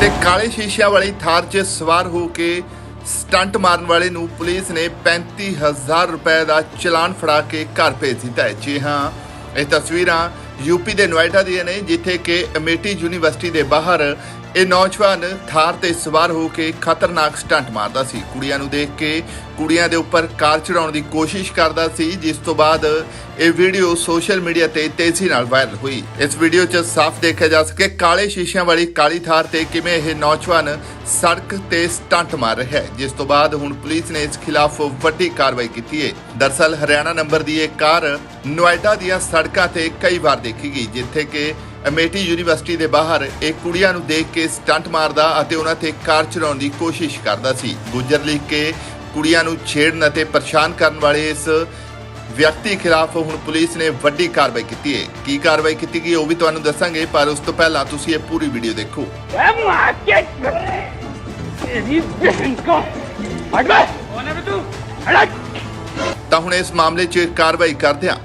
ਤੇ ਕਾਲੇ ਸ਼ੀਸ਼ਿਆਂ ਵਾਲੀ ਥਾਰ 'ਚ ਸਵਾਰ ਹੋ ਕੇ ਸਟੰਟ ਮਾਰਨ ਵਾਲੇ ਨੂੰ ਪੁਲਿਸ ਨੇ 35000 ਰੁਪਏ ਦਾ ਚਲਾਨ ਫੜਾ ਕੇ ਘਰ ਭੇਜ ਦਿੱਤਾ ਹੈ। ਜੀ ਹਾਂ, ਇਹ ਤਸਵੀਰਾਂ ਯੂਪੀ ਦੇ ਨੋਇਡਾ ਦੀਆਂ ਨੇ, ਜਿੱਥੇ ਕਿ ਅਮੇਟੀ ਯੂਨੀਵਰਸਿਟੀ ਦੇ ਬਾਹਰ ਇਹ ਨੌਜਵਾਨ ਥਾਰ ਤੇ ਸਵਾਰ ਹੋ ਕੇ ਖਤਰਨਾਕ ਸਟੰਟ ਮਾਰਦਾ ਸੀ। ਕੁੜੀਆਂ ਨੂੰ ਦੇਖ ਕੇ ਕੁੜੀਆਂ ਦੇ ਉੱਪਰ ਕਾਰ ਚੜਾਉਣ ਦੀ ਕੋਸ਼ਿਸ਼ ਕਰਦਾ ਸੀ, ਜਿਸ ਤੋਂ ਬਾਅਦ ਇਹ ਵੀਡੀਓ ਸੋਸ਼ਲ ਮੀਡੀਆ ਤੇ ਤੇਜ਼ੀ ਨਾਲ ਵਾਇਰਲ ਹੋਈ। ਇਸ ਵੀਡੀਓ 'ਚ ਸਾਫ਼ ਦੇਖਿਆ ਜਾ ਸਕੇ ਕਾਲੇ ਸ਼ੀਸ਼ਿਆਂ ਵਾਲੀ ਕਾਲੀ ਥਾਰ ਤੇ ਕਿਵੇਂ ਇਹ ਨੌਜਵਾਨ ਸੜਕ ਤੇ ਸਟੰਟ ਮਾਰ ਰਿਹਾ ਹੈ, ਜਿਸ ਤੋਂ ਬਾਅਦ ਹੁਣ ਪੁਲਿਸ ਨੇ ਇਸ ਖਿਲਾਫ ਵੱਡੀ ਕਾਰਵਾਈ ਕੀਤੀ ਹੈ। ਦਰਸਲ ਹਰਿਆਣਾ ਨੰਬਰ ਦੀ ਇਹ ਕਾਰ ਨੋਇਡਾ ਦੀਆਂ ਸੜਕਾਂ ਤੇ ਕਈ ਵਾਰ ਦੇਖੀ ਗਈ, ਜਿੱਥੇ ਕਿ ਅਮੇਟੀ ਯੂਨੀਵਰਸਿਟੀ ਦੇ ਬਾਹਰ ਇੱਕ ਕੁੜੀਆਂ ਨੂੰ ਦੇਖ ਕੇ ਸਟੰਟ ਮਾਰਦਾ ਅਤੇ ਉਹਨਾਂ ਤੇ ਕਾਰ ਚਲਾਉਣ ਦੀ ਕੋਸ਼ਿਸ਼ ਕਰਦਾ ਸੀ। ਗੁੱਜਰ ਲਿਖ ਕੇ ਕੁੜੀਆਂ ਨੂੰ ਛੇੜਨ ਅਤੇ ਪਰੇਸ਼ਾਨ ਕਰਨ ਵਾਲੇ ਇਸ ਵਿਅਕਤੀ ਖਿਲਾਫ ਹੁਣ ਪੁਲਿਸ ਨੇ ਵੱਡੀ ਕਾਰਵਾਈ ਕੀਤੀ ਹੈ। ਕੀ ਕਾਰਵਾਈ ਕੀਤੀ ਗਈ ਉਹ ਵੀ ਤੁਹਾਨੂੰ ਦੱਸਾਂਗੇ ਪਰ ਉਸ ਤੋਂ ਪਹਿਲਾਂ ਤੁਸੀਂ ਇਹ ਪੂਰੀ ਵੀਡੀਓ ਦੇਖੋ। ਤਾਂ ਹੁਣ ਇਸ ਮਾਮਲੇ 'ਚ ਕਾਰਵਾਈ ਕਰਦੇ ਹਾਂ।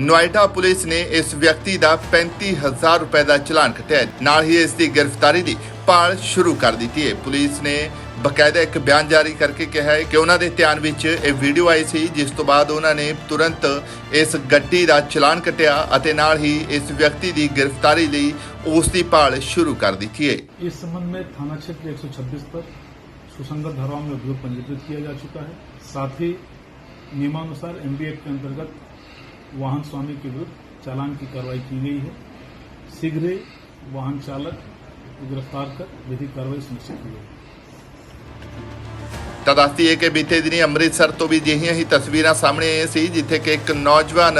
ਨੋਇਡਾ ਪੁਲਿਸ ਨੇ ਇਸ ਵਿਅਕਤੀ ਦਾ 35000 ਰੁਪਏ ਦਾ ਚਲਾਨ ਕੱਟਿਆ ਹੈ। ਨਾਲ ਹੀ ਇਸ ਦੀ ਗ੍ਰਿਫਤਾਰੀ ਦੀ ਭਾਲ ਸ਼ੁਰੂ ਕਰ ਦਿੱਤੀ ਹੈ ਪੁਲਿਸ ਨੇ ਬਕਾਇਦਾ ਇੱਕ ਬਿਆਨ ਜਾਰੀ ਕਰਕੇ ਕਿਹਾ ਹੈ ਕਿ ਉਹਨਾਂ ਦੇ ਧਿਆਨ ਵਿੱਚ ਇਹ ਵੀਡੀਓ ਆਈ ਸੀ ਜਿਸ ਤੋਂ ਬਾਅਦ ਉਹਨਾਂ ਨੇ ਤੁਰੰਤ ਇਸ ਗੱਡੀ ਦਾ ਚਲਾਨ ਕੱਟਿਆ ਅਤੇ ਨਾਲ ਹੀ ਇਸ ਵਿਅਕਤੀ ਦੀ ਗ੍ਰਿਫਤਾਰੀ ਲਈ ਉਸ ਦੀ ਭਾਲ ਸ਼ੁਰੂ ਕਰ ਦਿੱਤੀ ਹੈ इस संबंध में थाना क्षेत्र 126 पर सुसंगत धाराओं में अभियोग पंजीकृत किया जा चुका है साथ ही नियमानुसार एमडीएफ के अंतर्गत वाहन स्वामी के विरुद्ध चालान की कार्रवाई की गई है शीघ्र ही वाहन चालक को गिरफ्तार कर विधिक कार्रवाई सुनिश्चित की जाएगी ਤਾਂ ਦੱਸਦੀ ਹੈ ਕਿ ਬੀਤੇ ਦਿਨੀ ਅੰਮ੍ਰਿਤਸਰ ਤੋਂ ਵੀ ਜਿਹੀਆਂ ਹੀ ਤਸਵੀਰਾਂ ਸਾਹਮਣੇ ਆਈਆਂ ਸੀ ਜਿੱਥੇ ਕਿ ਇੱਕ ਨੌਜਵਾਨ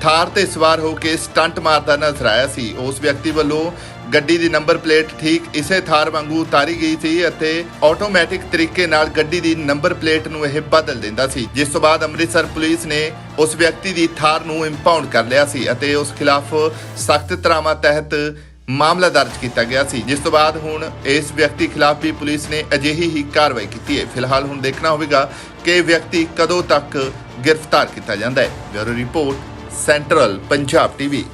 ਥਾਰ ਤੇ ਸਵਾਰ ਹੋ ਕੇ ਸਟੰਟ ਮਾਰਦਾ ਨਜ਼ਰ ਆਇਆ ਸੀ ਉਸ ਵਿਅਕਤੀ ਵੱਲੋਂ ਗੱਡੀ ਦੀ ਨੰਬਰ ਪਲੇਟ ਠੀਕ ਇਸੇ ਥਾਰ ਵਾਂਗੂ ਉਤਾਰੀ ਗਈ ਸੀ ਅਤੇ ਆਟੋਮੈਟਿਕ ਤਰੀਕੇ ਨਾਲ ਗੱਡੀ ਦੀ ਨੰਬਰ ਪਲੇਟ ਨੂੰ ਇਹ ਬਦਲ ਦਿੰਦਾ ਸੀ ਜਿਸ ਤੋਂ ਬਾਅਦ ਅੰਮ੍ਰਿਤਸਰ ਪੁਲਿਸ ਨੇ ਉਸ ਵਿਅਕਤੀ ਦੀ ਥਾਰ ਨੂੰ ਇੰਪਾਊਂਡ ਕਰ ਲਿਆ ਸੀ ਅਤੇ ਉਸ ਖਿਲਾਫ ਸਖਤ ਧਾਰਾਵਾਂ ਤਹਿਤ ਮਾਮਲਾ ਦਰਜ ਕੀਤਾ ਗਿਆ ਸੀ। ਜਿਸ ਤੋਂ ਬਾਅਦ ਹੁਣ ਇਸ ਵਿਅਕਤੀ ਖਿਲਾਫ ਵੀ ਪੁਲਿਸ ਨੇ ਅਜਿਹੀ ਹੀ ਕਾਰਵਾਈ ਕੀਤੀ ਹੈ। ਫਿਲਹਾਲ ਹੁਣ ਦੇਖਣਾ ਹੋਵੇਗਾ ਕਿ ਵਿਅਕਤੀ ਕਦੋਂ ਤੱਕ ਗ੍ਰਿਫਤਾਰ ਕੀਤਾ ਜਾਂਦਾ ਹੈ। Bureau report, central Punjab TV.